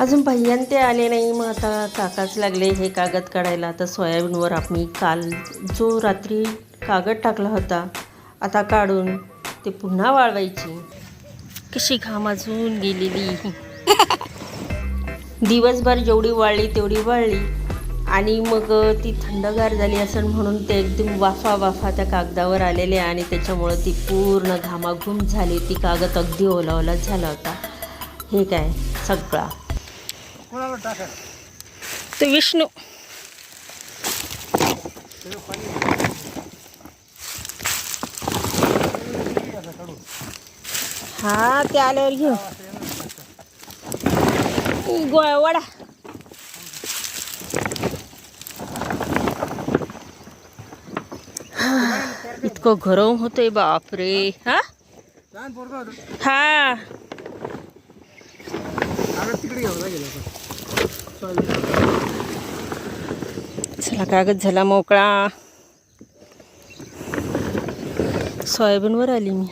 अजून भैयान ते आले नाही. मग आता काकाच लागले हे कागद काढायला. आता सोयाबीनवर आम्ही काल जो रात्री कागद टाकला होता आता काढून ते पुन्हा वाळवायची. कशी घामाजून गेलेली. दिवसभर जेवढी वाळली तेवढी वाळली. आणि मग ती थंडगार झाली असं म्हणून ते एकदम वाफा वाफा त्या कागदावर आलेले आणि त्याच्यामुळं ती पूर्ण घामाघूम झाली. ती कागद अगदी ओला ओला झाला होता. हे काय? सगळा. कोणाला ते विष्णू. हा ते आल्यावर घेऊ. गोळा वडा. इतकं गरम होतंय बापरे. हा? लहान पोरगा होतं. हा. तिकडे घ्यावं लागेल आता चला कागद झाला मोकळा. सोयाबीनवर आली मी.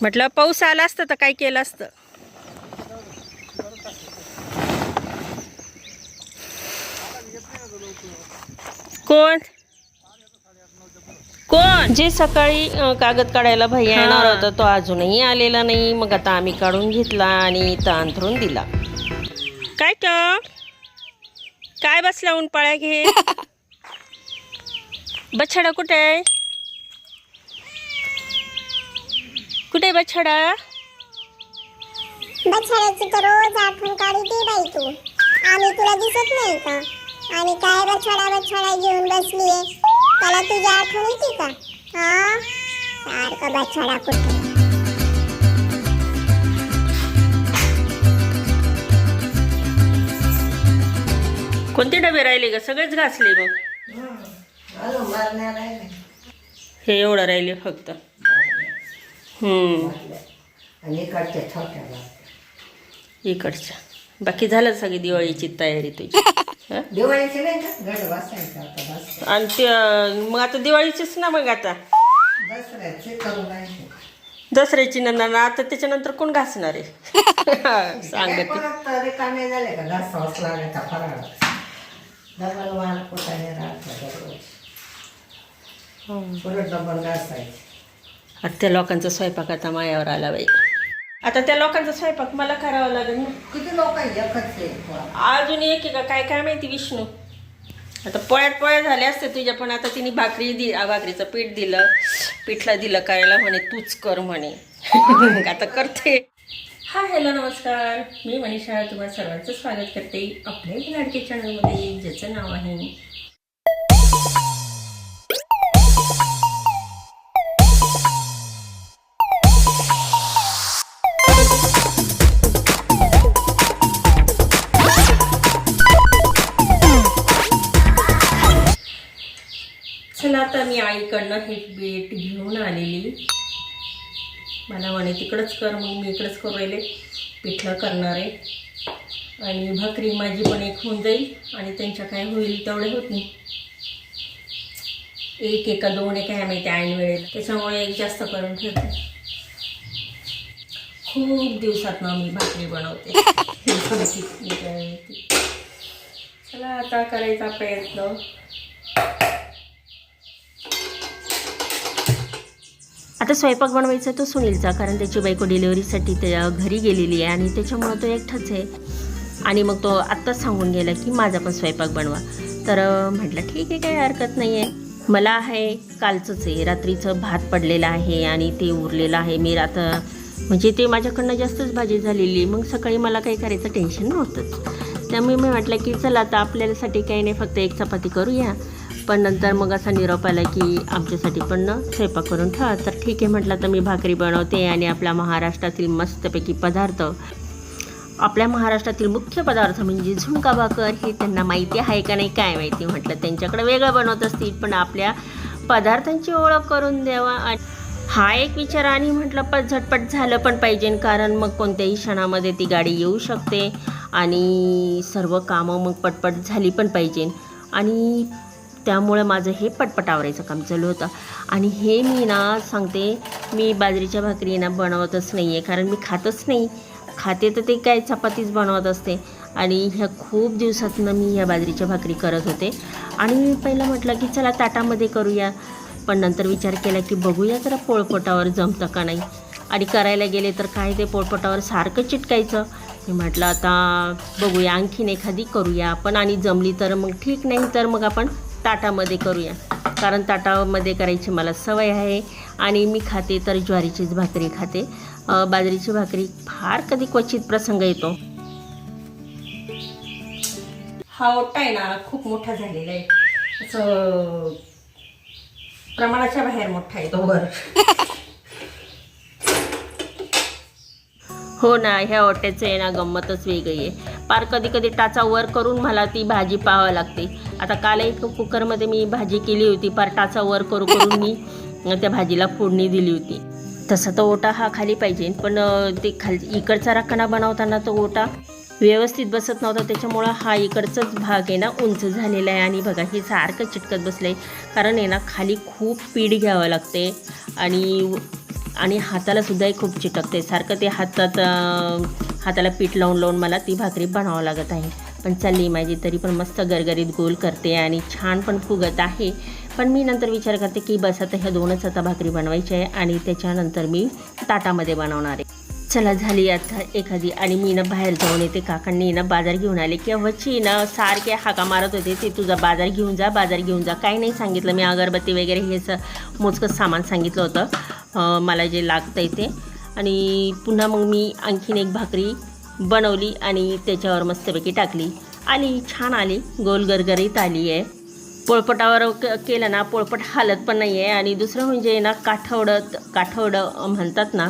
म्हटलं पाऊस आला असतं तर काय केलं असतं? कोण? कोण? जे सकाळी कागद काढायला भैया येणार होता तो अजूनही आलेला नाही. मग आता आम्ही काढून घेतला आणि अंथरून दिला. काय तर काय बसला ऊन पाळ्या घे बछडा कुठे आहे? कुठे बछडा? बछड्याची तर रोज आठवण काढते बाई तू. आम्ही तुला दिसत नाही का? आणि काय बछडा बछडा घेऊन बसलीये? त्याला तुझी आठवण येते का? हा? सारखा बछडा कुठे? कोणते डबे राहिले ग? सगळेच घासले मग. हे एवढं राहिले फक्त. इकडच्या. बाकी झालं सगळी दिवाळीची तयारी तुझी? दिवाळीची आणि ते मग आता दिवाळीचीच ना मग आता? दसऱ्याची नंतर आता त्याच्यानंतर कोण घासणार आहे? सांगते. डबल माल कुठाने राहतं दररोज. परत डबल घासायचे. आता त्या लोकांचा स्वयंपाक आता मायावर आला बाई. आता त्या लोकांचा स्वयंपाक मला करावा लागेल ना. किती लोक एकच आहे पोळा. अजून एक आहे का? काय काय माहिती विष्णू? आता पोळ्यात पोळ्या झाल्या असते तुझ्या पण आता तिने भाकरी दि आ, भाकरीचं पीठ दिलं. पिठला दिलं करायला म्हणे तूच कर म्हणे. आता करते. हा हॅलो नमस्कार. मी मनीषा तुम्हाला सर्वांचं स्वागत करते आपल्या लाडके चॅनलमध्ये. ज्याचं नाव आहे चला आता मी आईकडनं हे बेट घेऊन आलेली. मला म्हणे तिकडंच कर मग मी इकडंच करू राहिले पिठलं करणार आहे. आणि भाकरी माझी पण एक होऊन जाईल आणि त्यांच्या काय होईल तेवढे होत नाही. एक एका दोन एक आहे माहिती ऐन वेळेला त्याच्यामुळे एक जास्त करून ठेवते. खूप दिवसात ना मी भाकरी बनवते. चला आता करायचा प्रयत्न. आता स्वयंपाक बनवायचा तो सुनीलचा कारण त्याची बायको डिलिव्हरीसाठी त्या घरी गेलेली आहे आणि त्याच्यामुळं तो एकटाच आहे. आणि मग तो आत्ताच सांगून गेला की माझा पण स्वयंपाक बनवा. तर म्हटलं ठीक आहे काही हरकत नाही आहे. मला आहे कालचंच आहे. रात्रीचं भात पडलेलं आहे आणि ते उरलेलं आहे. मी आता म्हणजे ते माझ्याकडनं जास्तच भाजी झालेली मग सकाळी मला काही करायचं टेन्शन नव्हतंच. त्यामुळे मी म्हटलं की चला आता आपल्यासाठी काही नाही फक्त एक चपाती करूया. पण नंतर मग असा निरोप आला की आमच्यासाठी पण स्वयंपाक करून ठेवा तर ठीक आहे म्हटलं तर मी भाकरी बनवते आणि आपल्या महाराष्ट्रातील मस्तपैकी पदार्थ. आपल्या महाराष्ट्रातील मुख्य पदार्थ म्हणजे झुणका भाकर हे त्यांना माहिती आहे का नाही काय माहिती म्हटलं. त्यांच्याकडे वेगळं बनवत असतील पण आपल्या पदार्थांची ओळख करून द्यावा आणि हा एक विचार आणि म्हटलं पण झटपट झालं पण पाहिजे कारण मग कोणत्याही क्षणामध्ये ती गाडी येऊ शकते आणि सर्व कामं मग पटपट झाली पण पाहिजे. आणि त्यामुळं माझं हे पटपट आवरायचं काम चालू होतं. आणि हे मी ना सांगते मी बाजरीच्या भाकरी ना बनवतच नाही आहे कारण मी खातच नाही. खाते तर ते काय चपातीच बनवत असते. आणि ह्या खूप दिवसातनं मी ह्या बाजरीच्या भाकरी करत होते. आणि मी पहिलं म्हटलं की चला ताटामध्ये करूया. पण नंतर विचार केला की बघूया जरा पोळपोटावर जमतं का नाही. आणि करायला गेले तर काय ते पोळपोटावर सारखं चिटकायचं. मी म्हटलं आता बघूया आणखीन एखादी करूया आपण. आणि जमली तर मग ठीक नाही तर मग आपण ताटामध्ये करूया. कारण ताटामध्ये करायची मला सवय आहे आणि मी खाते तर ज्वारीचीच भाकरी खाते. बाजरीची भाकरी फार कधी क्वचित प्रसंग येतो. हा ओटा आहे ना खूप मोठा झालेला आहे. असं प्रमाणाच्या बाहेर मोठा आहे तो वर हो ना ह्या ओट्याचं आहे ना गंमतच वेगळी आहे. पार कधी कधी टाचा वर करून मला ती भाजी पाहावी लागते. आता काल एक कुकरमध्ये मी भाजी केली होती पार टाचा वर करू करून मी त्या भाजीला फोडणी दिली होती. तसा तो ओटा हा खाली पाहिजे पण ते खाली इकडचा राखणा बनवताना तो ओटा व्यवस्थित बसत नव्हता त्याच्यामुळं हा इकडचाच भाग आहे ना उंच झालेला आहे. आणि बघा हे सारखं चिटकत बसलं आहे कारण आहे ना खाली खूप पीठ घ्यावं लागते. आणि आणि हाताला सुद्धाही खूप चिटकते. सारखं ते हातात हाताला पीठ लावून लावून मला ती भाकरी बनावं लागत आहे. पण चालली माझी तरी पण मस्त गरगरीत गोल करते आणि छान पण फुगत आहे. पण मी नंतर विचार करते की बस आता ह्या दोनच आता भाकरी बनवायची आहे आणि त्याच्यानंतर मी ताटामध्ये बनवणार आहे. चला झाली आता एखादी आणि मी ना बाहेर जाऊन येते. काकांनी ना बाजार घेऊन आले केव्हाची ना सारखे हाका मारत होते. ते तुझा बाजार घेऊन जा बाजार घेऊन जा. काही नाही सांगितलं. मी अगरबत्ती वगैरे हे स मोजकं सामान सांगितलं होतं. मला जे लागतं आहे ते. आणि पुन्हा मग मी आणखीन एक भाकरी बनवली आणि त्याच्यावर मस्तपैकी टाकली. आली छान आली. गोल गरगरीत आली आहे. पोळपटावर क केलं ना पोळपट हालत पण नाही आहे आणि दुसरं म्हणजे ना काठवडत काठवडं म्हणतात ना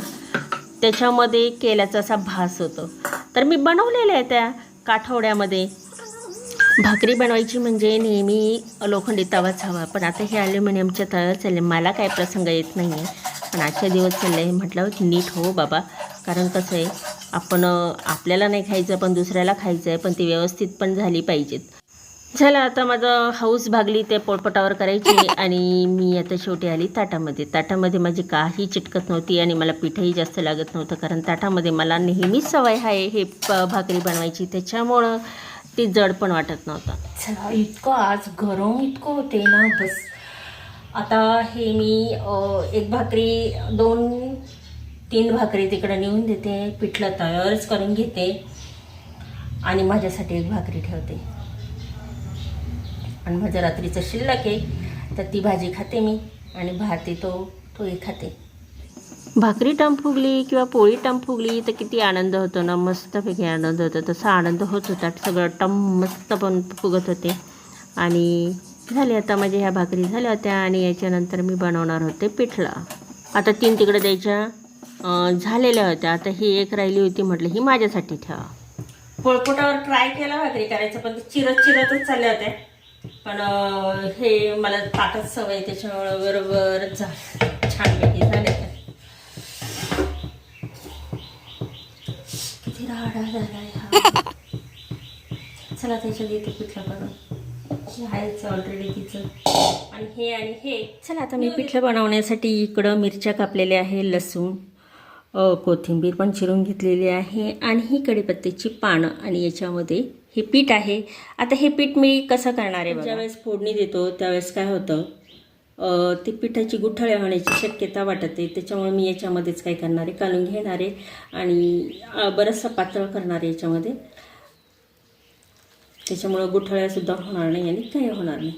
त्याच्यामध्ये केल्याचा असा भास होतो. तर मी बनवलेलं आहे त्या काठवड्यामध्ये. भाकरी बनवायची म्हणजे नेहमी लोखंडी तवाच हवा पण आता हे ॲल्युमिनियमच्या तव्यावर चालले मला काय प्रसंग येत नाही आहे पण आजच्या दिवस चाललं आहे म्हटलं नीट हो बाबा. कारण कसं आहे आपण आपल्याला नाही खायचं पण दुसऱ्याला खायचं आहे पण ती व्यवस्थित पण झाली पाहिजेत. झालं आता माझं हाऊस भागली ते पोळपटावर करायची आणि मी आता शेवटी आली ताटामध्ये. ताटामध्ये माझी काही चिटकत नव्हती आणि मला पिठंही जास्त लागत नव्हतं कारण ताटामध्ये मला नेहमीच सवय आहे हे भाकरी बनवायची. त्याच्यामुळं ते जड पण वाटत नव्हतं. इतकं आज गरम इतकं होते ना बस. आता हे मी एक भाकरी दोन तीन भाकरी तिकडं नेऊन देते पिठलं तयारच करून घेते आणि माझ्यासाठी एक भाकरी ठेवते. आणि माझं रात्रीचं शिल्लक आहे तर ती भाजी खाते मी आणि भात तो तोही खाते. भाकरी टम फुगली किंवा पोळी टम फुगली तर किती आनंद होतो ना मस्तपैकी आनंद होतो. तसा आनंद होत होता सगळं टम मस्त पण फुगत होते. आणि झाले आता माझ्या ह्या भाकरी झाल्या होत्या आणि याच्यानंतर मी बनवणार होते पिठला. आता तीन तिकडे द्यायच्या. झालेल्या होत्या. आता ही एक राहिली होती म्हटलं ही माझ्यासाठी ठेवा. पोळपोटावर ट्राय केला भाकरी करायचं पण चिरत चिरतच चालल्या होत्या. पण हे मला ताकद सवय त्याच्या बरोबर जा छानपैकी झाले किती राडा झाला चला त्याच्यात येते पिठलं बनवून आहेच ऑलरेडी तिचं आणि हे आणि हे. चला आता मी पिठलं बनवण्यासाठी इकडं मिरच्या कापलेल्या आहे लसूण कोथिंबीर पण चिरून घेतलेली आहे आणि ही कढीपत्त्याची पानं. आणि याच्यामध्ये हे पीठ आहे. आता हे पीठ मी कसं करणार आहे ज्यावेळेस फोडणी देतो त्यावेळेस काय होतं अ, ते पिठाची गुठळ्या होण्याची शक्यता वाटत आहे त्याच्यामुळे मी याच्यामध्येच काय करणार आहे काढून घेणार आहे. आणि बरंचसं पातळ करणार आहे याच्यामध्ये. त्याच्यामुळं गुठळ्यासुद्धा होणार नाही आणि काही होणार नाही.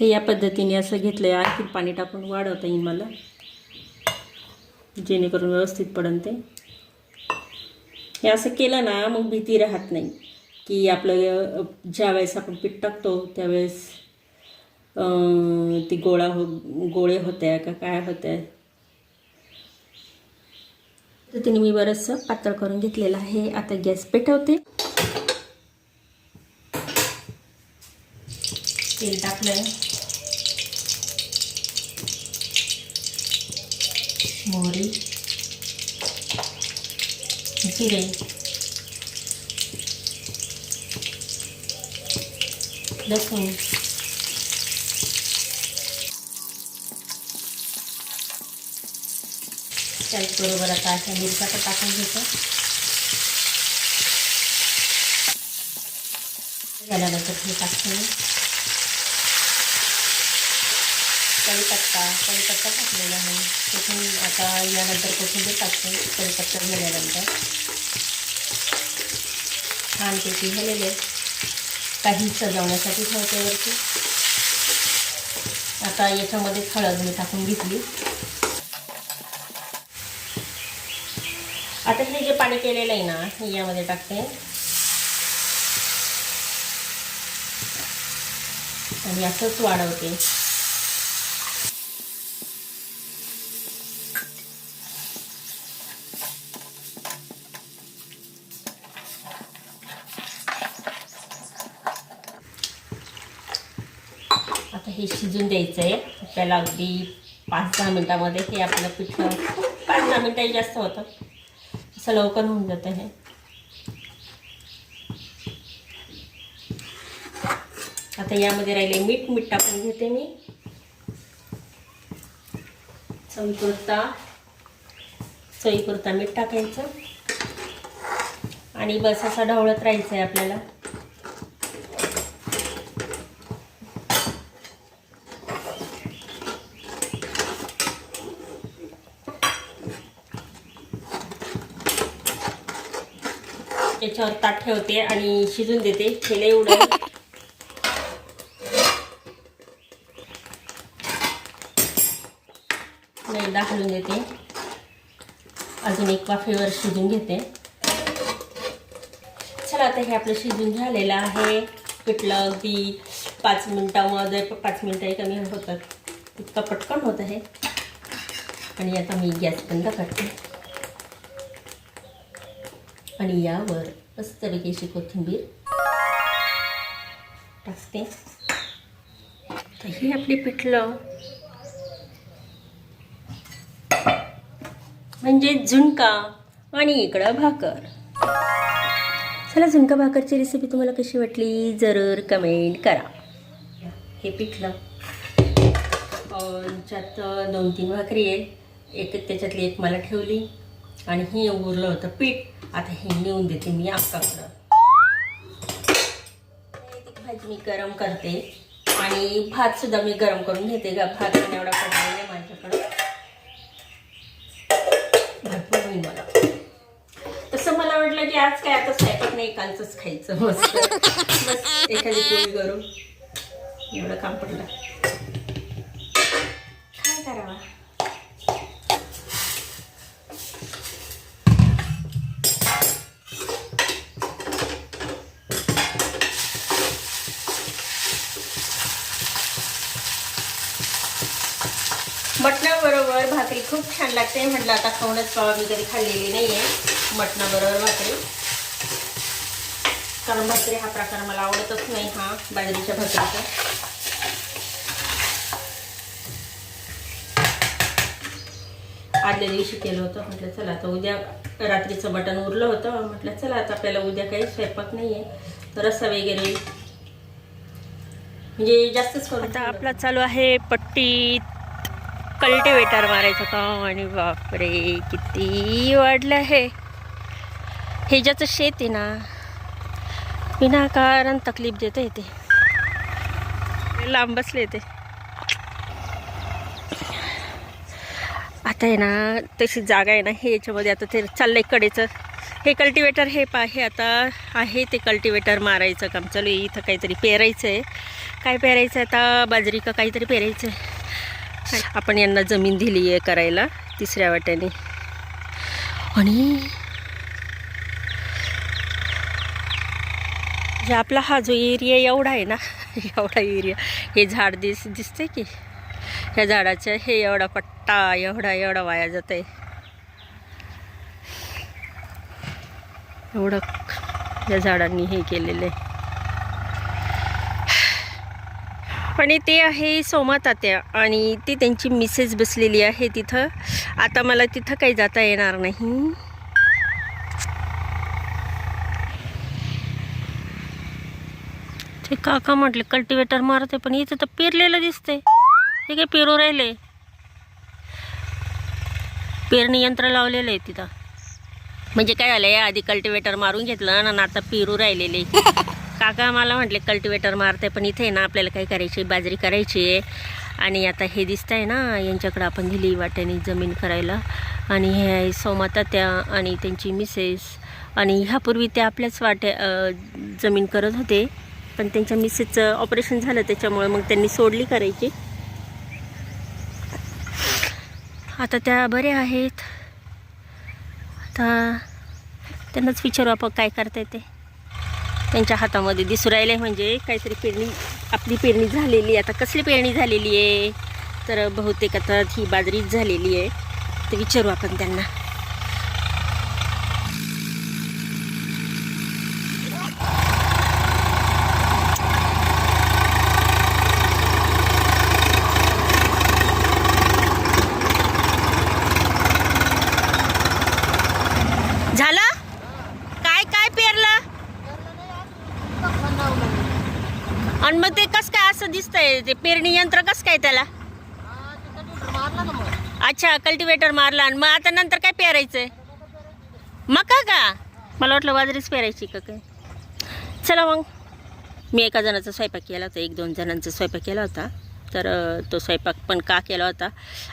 ते या पद्धतीने असं घेतलं आहे आणखी पाणी टाकून वाढवता येईल मला. जेणेकरून व्यवस्थित पडन ते. हे असं केलं ना मग भीती राहत नाही. की आपलं ज्या ज्यावेळेस आपण पीठ टाकतो त्यावेळेस ती गोळा हो गोळे होत्या का काय होत्या तर तिने मी बरंचसं पातळ करून घेतलेलं आहे. आता गॅस पेटवते. तेल टाकलंय. मोहरी. जिरे. लसूण. त्याचबरोबर आता. अशा मिरच्या पण टाकून घेतो. झाल्यानंतर हे टाकते मी. कढीपत्ता कढीपत्ता टाकलेला आहे. तिथून आता यानंतर कोथिंबीर टाकते कढीपत्ता झाल्यानंतर. छानपैकी झालेले. काही सजवण्यासाठी ठेवते वरती. आता याच्यामध्ये हळद मी टाकून घेतली. आता हे जे पाणी केलेलं आहे ना हे यामध्ये टाकते. आणि असंच वाढवते. आता हे शिजून द्यायचं आहे त्याला अगदी पाच दहा मिनटामध्ये हे आपलं पिठलं पाच दहा मिनटंही जास्त होतं. असं लवकर होऊन जातं हे। आता यामध्ये राहिले मीठ मीठ टाकून घेते मी. चवीपुरता चवीपुरता मीठ टाकायचं. आणि बस असा ढवळत राहायचं आहे आपल्याला. याच्यावर ताट ठेवते आणि शिजून देते. छेले उडे नाही घालून देते. अजून एक वाफेवर शिजून घेते. चला आता हे आपलं शिजून झालेलं आहे. पिठलं अगदी पाच मिनटामध्ये पाच मिनटंही कमी होतात. इतकं पटकन होत आहे. आणि आता मी गॅस बंद करते. आणि यावर मस्तपैकी अशी कोथिंबीर. टाकते. तर हे आपली पिठलं. म्हणजे झुणका आणि इकडं भाकर. चला झुणका भाकरची रेसिपी तुम्हाला कशी वाटली? जरूर कमेंट करा. हे पिठलं. त्याच्यात ज्यात दोन तीन भाकरी आहे एक त्याच्यातली एक मला ठेवली. आणि हे उरलं होतं पीठ. आता हे नेऊन देते मी अक्काकडं भाजी मी गरम करते. आणि भात सुद्धा मी गरम करून घेते का भात पण एवढा पडलेला आहे माझ्याकडं. भरपूर होईल मला. तसं मला वाटलं की आज काय आता स्वयंपाक नाही कालचंच खायचं. मस्त. बस एखादी पोळी करून. एवढं काम पडलं. काय करावा? मटणाबरोबर भाकरी खूप छान लागते. म्हटलं आता खाऊनच पावा मी कधी खाल्लेली नाही आहे मटणाबरोबर भाकरी. कारण भाकरी हा प्रकार मला आवडतच नाही हा बाजरीच्या भाकरीचा. आदल्या दिवशी केलं होतं म्हटलं चला आता उद्या रात्रीचं मटण उरलं होतं. म्हटलं चला आता आपल्याला उद्या काही स्वयंपाक नाही आहे तर रस्सा वगैरे. म्हणजे जास्तच करून आता आपला चालू आहे पट्टी कल्टिवेटर मारायचं काम आणि बापरे किती वाढलं आहे हे ज्याचं शेत आहे ना विनाकारण तकलीफ देतं येते लांब बसले ते. आता आहे ना तशी जागा आहे ना हे याच्यामध्ये आता ते चाललंय कडेचं. हे कल्टिवेटर हे पा हे आता आहे ते कल्टिवेटर मारायचं काम. चालू इथं काहीतरी पेरायचं आहे काय पेरायचं आहे आता? बाजरी का काहीतरी पेरायचं आहे आपण यांना जमीन दिली आहे करायला तिसऱ्या वाट्याने. आणि आपला हा जो एरिया एवढा आहे ना एवढा एरिया हे झाड दिस दिसते की? ह्या झाडाचं हे एवढा पट्टा एवढा एवढा वाया जात आहे एवढं या झाडांनी हे केलेलं आहे. पण ते आहे सोमातात्या आणि ती त्यांची मिसेस बसलेली आहे तिथं. आता मला तिथं काही जाता येणार नाही. ते काका म्हटले कल्टिवेटर मारते पण इथं तर पेरलेलं दिसते ते काय पेरू राहिले? पेरणी यंत्र लावलेलं आहे तिथं. म्हणजे काय झालं या आधी कल्टिवेटर मारून घेतलं ना आता पेरू राहिलेले. काका मला म्हटले कल्टिवेटर मारते पण इथे आहे ना आपल्याला काय करायची बाजरी करायची आहे. आणि आता हे दिसत आहे ना यांच्याकडं आपण दिली वाट्याने जमीन करायला. आणि हे आहे त्या आणि त्यांची मिसेस. आणि ह्यापूर्वी ते आपल्याच वाट्या जमीन करत होते पण त्यांच्या मिसेसचं ऑपरेशन झालं त्याच्यामुळे मग त्यांनी सोडली करायची. आता त्या बऱ्या आहेत. आता त्यांनाच विचारू आपण काय करता ते. त्यांच्या हातामध्ये दिसू राहिले. म्हणजे काहीतरी पेरणी आपली पेरणी झालेली आहे. आता कसली पेरणी झालेली आहे? तर बहुतेक आता ही बाजरीच झालेली आहे. तर विचारू आपण त्यांना झालं काय काय पेरलं आणि मग ते कस काय असं दिसतंय ते पेरणी यंत्र कस काय त्याला? अच्छा कल्टिवेटर मारला. आणि मग आता नंतर काय पेरायचंय? मका का? मला वाटलं बाजरीच पेरायची का काय? चला मग. मी एका जणाचा स्वयंपाक केला होता एक दोन जणांचा स्वयंपाक केला होता. तर तो स्वयंपाक पण का केला होता?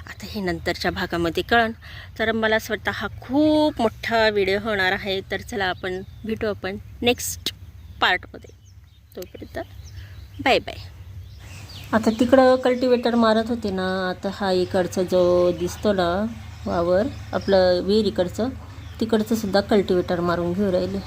आता हे नंतरच्या भागामध्ये कळण तर मला असं वाटतं हा खूप मोठा व्हिडिओ होणार आहे. तर चला आपण भेटू आपण नेक्स्ट पार्टमध्ये तोपर्यंत बाय बाय आता तिकडं कल्टिवेटर मारत होते ना आता हा इकडचा जो दिसतो ना वावर आपलं विहीर इकडचं तिकडचं सुद्धा कल्टिवेटर मारून घेऊ राहिले.